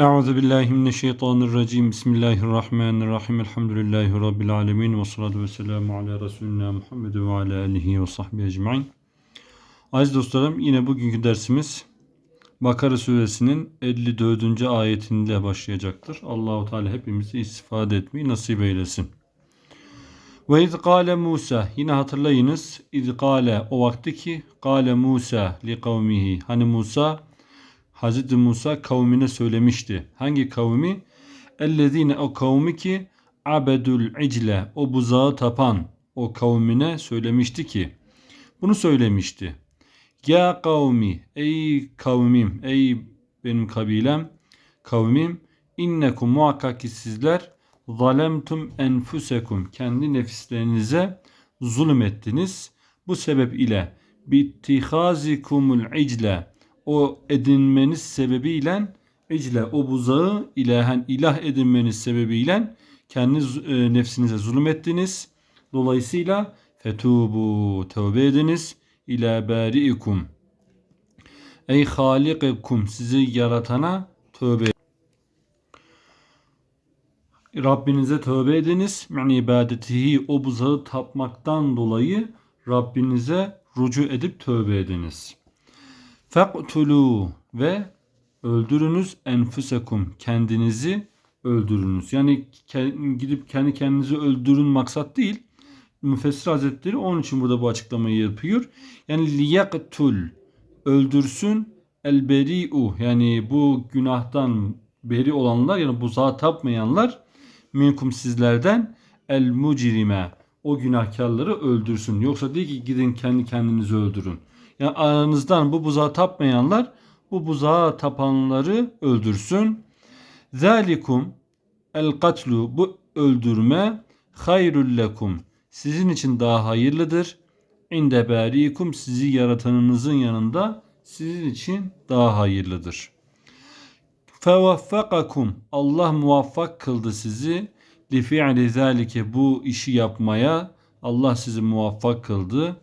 Euzu billahi mineşşeytanirracim. Bismillahirrahmanirrahim. Elhamdülillahi rabbil alamin ve salatu vesselamu ala resulina Muhammed ve ala alihi ve sahbihi ecmaîn. Aziz dostlarım, yine bugünkü dersimiz Bakara suresinin 54. ayetinde başlayacaktır. Allahu Teala hepimizi istifade etmeyi nasip eylesin. Ve iz kâle Musa yine hatırlayınız. İz kâle o vakti ki kâle Musa li kavmihi. Hani Musa Hz. Musa kavmine söylemişti. Hangi kavmi? Ellezine o kavmi ki abedul icle o buzağı tapan o kavmine söylemişti ki bunu söylemişti. Ya kavmi ey kavmim ey benim kabilem kavmim innekum muhakkak ki sizler zalemtum enfusekum kendi nefislerinize zulmettiniz. Bu sebep ile bittihazikumul icle o edinmeniz sebebiyle icle o buzağı ilahen ilah edinmeniz sebebiyle kendi e, nefsinize zulmettiniz. Dolayısıyla fetubu tövbe ediniz ila bari'ikum. Ey halikikum sizi yaratana tövbe Rabbinize tövbe ediniz. Yani ibadetihi o buzağı tapmaktan dolayı Rabbinize rucu edip tövbe ediniz. Fektulu ve öldürünüz enfusekum kendinizi öldürünüz. Yani gidip kendi kendinizi öldürün maksat değil. Müfessir Hazretleri onun için burada bu açıklamayı yapıyor. Yani liyaktul öldürsün el beri'u yani bu günahtan beri olanlar yani buzağa tapmayanlar minkum sizlerden el mucrime o günahkarları öldürsün. Yoksa değil ki gidin kendi kendinizi öldürün. Yani aranızdan bu buzağa tapmayanlar bu buzağa tapanları öldürsün. Zalikum el katlu bu öldürme hayrul lekum sizin için daha hayırlıdır. İnde barikum sizi yaratanınızın yanında sizin için daha hayırlıdır. Fevaffakakum Allah muvaffak kıldı sizi li fi'li zalike bu işi yapmaya Allah sizi muvaffak kıldı.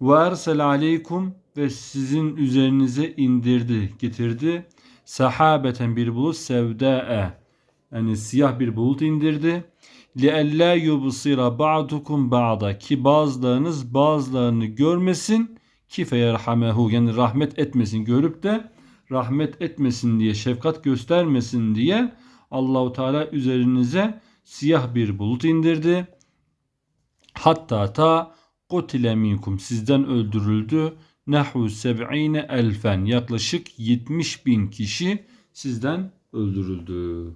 Ve ersel aleykum ve sizin üzerinize indirdi, getirdi. Sahabeten bir bulut sevda'e yani siyah bir bulut indirdi. لِأَلَّا يُبْصِرَ بَعْدُكُمْ بَعْدَ Ki bazılarınız bazılarını görmesin ki feyerhamehu yani rahmet etmesin görüp de rahmet etmesin diye şefkat göstermesin diye Allahu Teala üzerinize siyah bir bulut indirdi. Hatta ta kutile minkum sizden öldürüldü. Nahu seb'ine elfen yaklaşık 70 bin kişi sizden öldürüldü.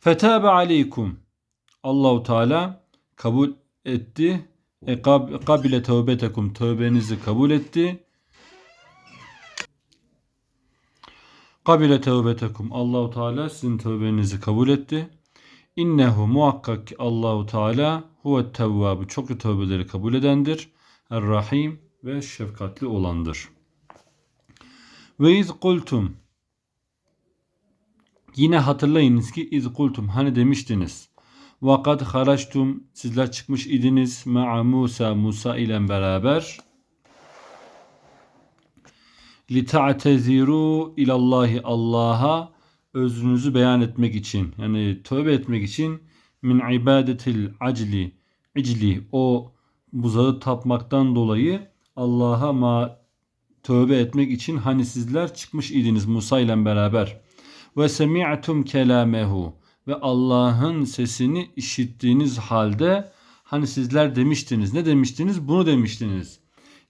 Fetabe aleykum Allahu Teala kabul etti. E, kabile tövbetekum tövbenizi kabul etti. Kabile tövbetekum Allahu Teala sizin tövbenizi kabul etti. İnnehu muhakkak Allahu Teala huve tevvabu çok tövbeleri kabul edendir. Er-Rahim ve şefkatli olandır. Ve iz kultum Yine hatırlayınız ki iz kultum hani demiştiniz. Vakat haraçtum sizler çıkmış idiniz ma'a Musa Musa ile beraber li ta'teziru ilallahi Allah'a özünüzü beyan etmek için yani tövbe etmek için min ibadetil acli icli o buzağı tapmaktan dolayı Allah'a ma tövbe etmek için hani sizler çıkmış idiniz Musa ile beraber. Ve semi'tum kelamehu ve Allah'ın sesini işittiğiniz halde hani sizler demiştiniz. Ne demiştiniz? Bunu demiştiniz.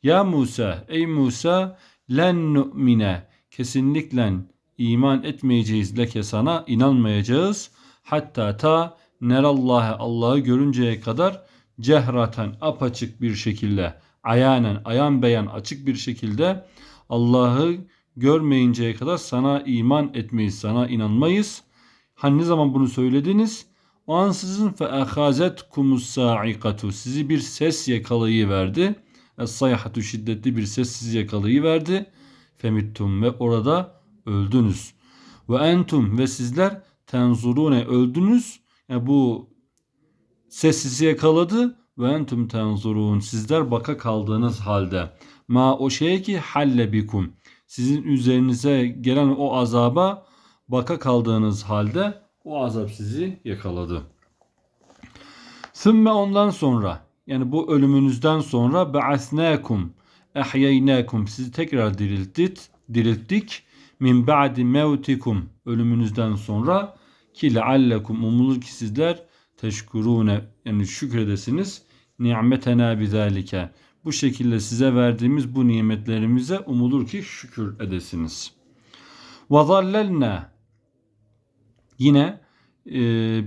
Ya Musa ey Musa len nu'mine. Kesinlikle iman etmeyeceğiz leke sana inanmayacağız. Hatta ta nerallâhe Allah'ı görünceye kadar cehraten apaçık bir şekilde ayanen ayan beyan açık bir şekilde Allah'ı görmeyinceye kadar sana iman etmeyiz, sana inanmayız. Hani ne zaman bunu söylediniz? O an sizin fe kumus sa'ikatu sizi bir ses yakalayıverdi. Es-sayhatu şiddetli bir ses sizi yakalayıverdi. Femittum ve orada öldünüz. Ve entum ve sizler tenzurune öldünüz. Yani bu ses yakaladı ve entum tenzurun sizler baka kaldığınız halde ma o şey ki halle bikum sizin üzerinize gelen o azaba baka kaldığınız halde o azap sizi yakaladı. Sümme ondan sonra yani bu ölümünüzden sonra ba'asnakum ehyeynakum sizi tekrar dirilttik, dirilttik min ba'di mevtikum. Ölümünüzden sonra ki leallekum umulur ki sizler teşkurune yani şükredesiniz. Ni'metena bizalike bu şekilde size verdiğimiz bu nimetlerimize umulur ki şükür edesiniz. Ve zallelna yine e,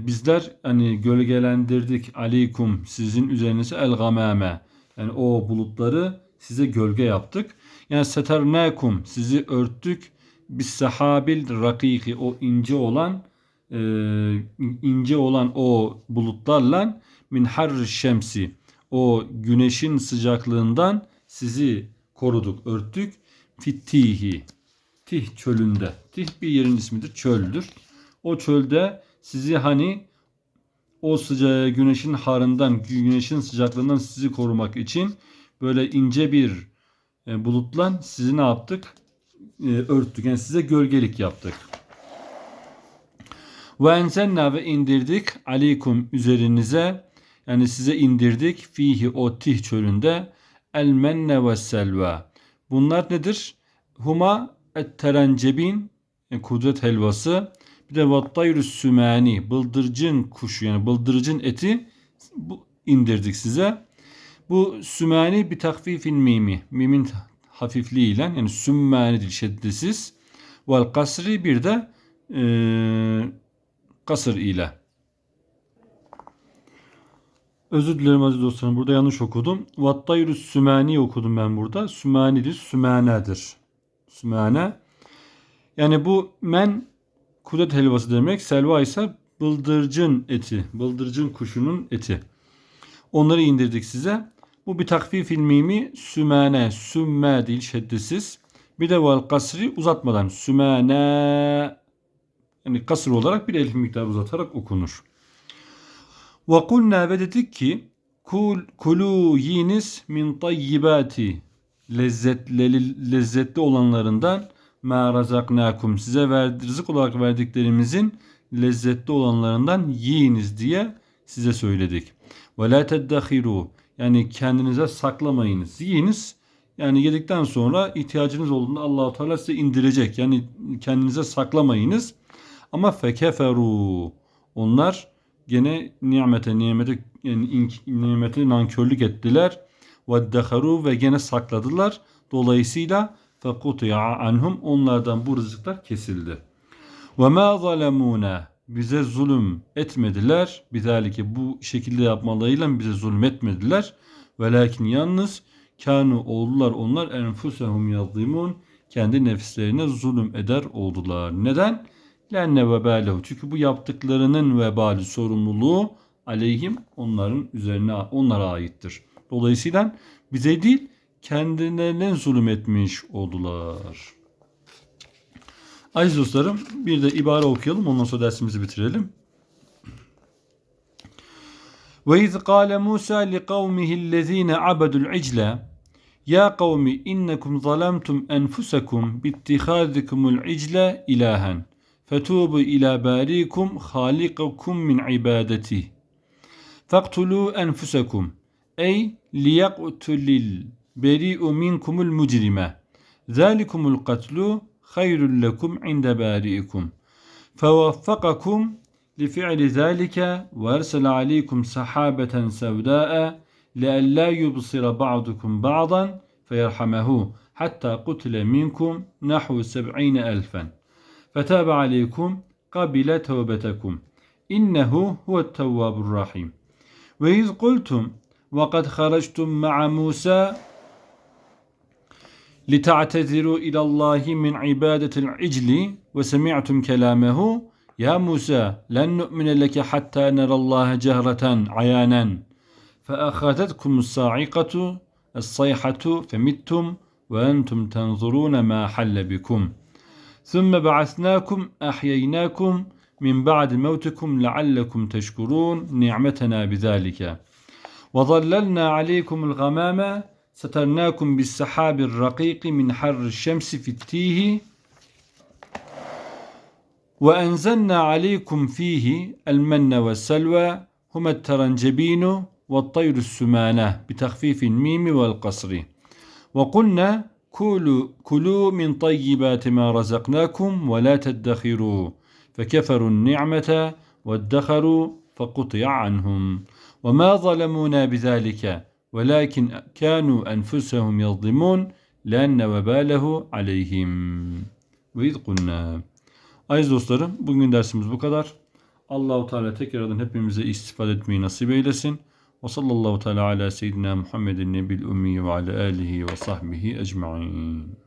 bizler hani gölgelendirdik. Aleykum sizin üzerinize el gamame yani o bulutları size gölge yaptık. Yani seternakum sizi örttük bis sahabil rakiki o ince olan e, ince olan o bulutlarla min harr şemsi o güneşin sıcaklığından sizi koruduk, örttük. Fittihi Tih çölünde. Tih bir yerin ismidir, çöldür. O çölde sizi hani o sıcağı güneşin harından, güneşin sıcaklığından sizi korumak için böyle ince bir e, bulutla sizi ne yaptık? E, örttük. Yani size gölgelik yaptık. Ve enzenna ve indirdik aleykum üzerinize yani size indirdik fihi o tih çölünde el menne ve selva. Bunlar nedir? Huma et terencebin yani kudret helvası bir de vattayrus sümani bıldırcın kuşu yani bıldırcın eti bu indirdik size. Bu sümani bir takfifin mimi. Mimin hafifliğiyle yani sümmani dil şeddesiz. Vel kasri bir de e, kasır ile. Özür dilerim aziz dostlarım. Burada yanlış okudum. Vattayrus sümani okudum ben burada. Sümanidir, sümanedir. Sümane. Yani bu men kudret helvası demek. Selva ise bıldırcın eti. Bıldırcın kuşunun eti. Onları indirdik size. Bu bir takfif ilmimi sümane, sümme değil şeddesiz. Bir de vel kasri uzatmadan sümane yani kasır olarak bir elif miktarı uzatarak okunur. Ve kulna ve dedik ki kul, kulu yiniz min tayyibati lezzetli, lezzetli olanlarından ma razaknakum size verdi, rızık olarak verdiklerimizin lezzetli olanlarından yiyiniz diye size söyledik. Ve la teddahiru yani kendinize saklamayınız. Yiyiniz yani yedikten sonra ihtiyacınız olduğunda Allahu Teala size indirecek. Yani kendinize saklamayınız. Ama fekeferu onlar gene nimete nimete yani nimete nankörlük ettiler. Ve deharu ve gene sakladılar. Dolayısıyla fekutiya anhum onlardan bu rızıklar kesildi. Ve ma zalemuna bize zulüm etmediler. Bizalike bu şekilde yapmalarıyla bize zulüm etmediler. Velakin yalnız kanu oldular onlar enfusehum yazlimun kendi nefislerine zulüm eder oldular. Neden? Lenne vebalehu. Çünkü bu yaptıklarının vebali sorumluluğu aleyhim onların üzerine onlara aittir. Dolayısıyla bize değil kendilerine zulüm etmiş oldular. Aziz dostlarım bir de ibare okuyalım ondan sonra dersimizi bitirelim. Ve iz kâle Musa li kavmihillezîne abedul icle Ya kavmi innekum zalemtum enfusekum bittihâzikumul icle ilahen fetubu ila barikum halikakum min ibadeti faktulu enfusekum ey liyaktulil beri'u minkumul mucrime zalikumul katlu hayrun lekum inde bari'ikum فوفقكم لفعل ذلك وأرسل عليكم سحابة سوداء لئلا يبصر بعضكم بعضا فيرحمه حتى قتل منكم نحو سبعين ألفا. فتاب عليكم قبل توبتكم. إنه هو التواب الرحيم. وإذ قلتم وقد خرجتم مع موسى لتعتذروا إلى الله من عبادة العجل وسمعتم كلامه. يا موسى لن نؤمن لك حتى نرى الله جهرة عيانا. فأخذتكم الصاعقة الصيحة فمتم وأنتم تنظرون ما حل بكم. ثم بعثناكم أحييناكم من بعد موتكم لعلكم تشكرون نعمتنا بذلك. وظللنا عليكم الغمام سترناكم بالسحاب الرقيق من حر الشمس في التيه وأنزلنا عليكم فيه المن والسلوى هما الترنجبين والطير السمانة بتخفيف الميم والقصر. وقلنا كلوا, كلوا من طيبات ما رزقناكم ولا تدخروا. فكفروا النعمة وادخروا فقطع عنهم. وما ظلمونا بذلك ولكن كانوا أنفسهم يظلمون لأن وباله عليهم وإذ قلنا Aziz dostlarım bugün dersimiz bu kadar. Allahu Teala tekrardan hepimize istifade etmeyi nasip eylesin. Ve sallallahu teala ala seyyidina Muhammedin nebil ummi ve ala alihi ve sahbihi ecmaîn.